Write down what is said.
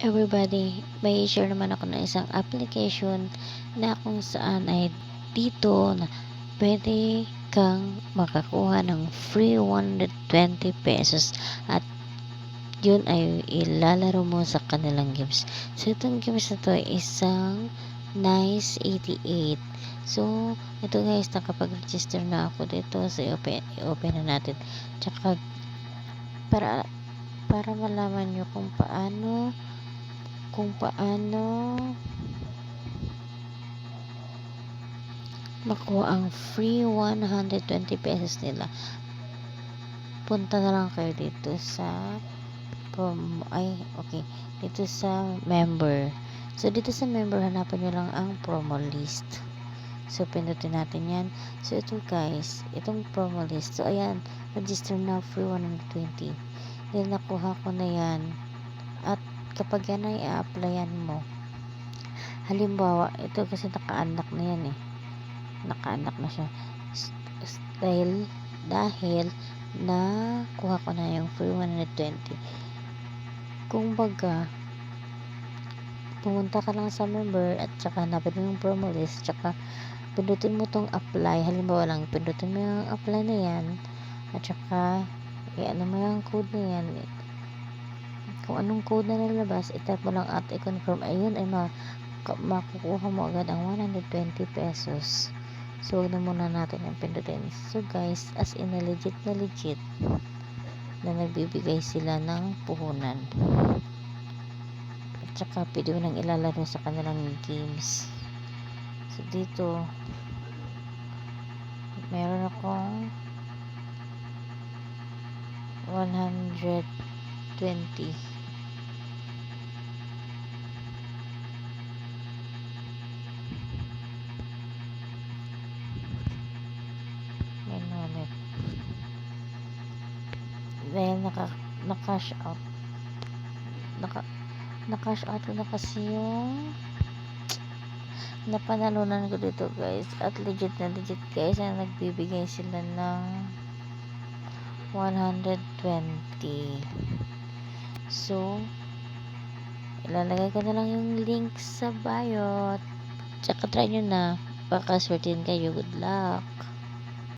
everybody, may share naman ako ng isang application na kung saan ay dito na pwede kang makakuha ng free 120 pesos at yun ay ilalaro mo sa kanilang games. So, itong games na to ay isang Nice 88. So, ito guys, nakapag-register na ako dito. So, i-open, i-open na natin. Tsaka, para, para malaman nyo kung paano kung paano makuha ang free 120 pesos nila. Punta na lang kayo dito sa prom ay okay dito sa member. So dito sa member hanapan nyo lang ang promo list. So pindutin natin yan. So ito guys itong promo list. So ayan register na free 120 dahil nakuha ko na yan kapag yan ay a-applyan mo halimbawa ito kasi nakaanak na yan eh. Nakaanak na siya. Dahil dahil na kuha ko na yung free 120 kung baga pumunta ka lang sa member at saka hanapin mo yung promo list tsaka pindutin mo tong apply. Halimbawa lang pindutin mo yung apply na yan at saka i-ano mo yung code na yan kung anong code na nalabas, itype mo lang at i-confirm. Ayun ay ma makukuha mo agad ang 120 pesos. So, huwag na muna natin ang pindutin. So, guys, as in na legit na legit na nagbibigay sila ng puhunan. At saka, pwede mo nang ilalaro sa kanilang games. So, dito, meron akong 120 Dahil naka, na-cash out. Naka, na-cash out na kasi yung napanalunan ko dito guys. At legit na legit guys na nagbibigay sila ng 120. So, ilalagay ko na lang yung link sa bio. Tsaka try nyo na. Baka swertin kayo. Good luck.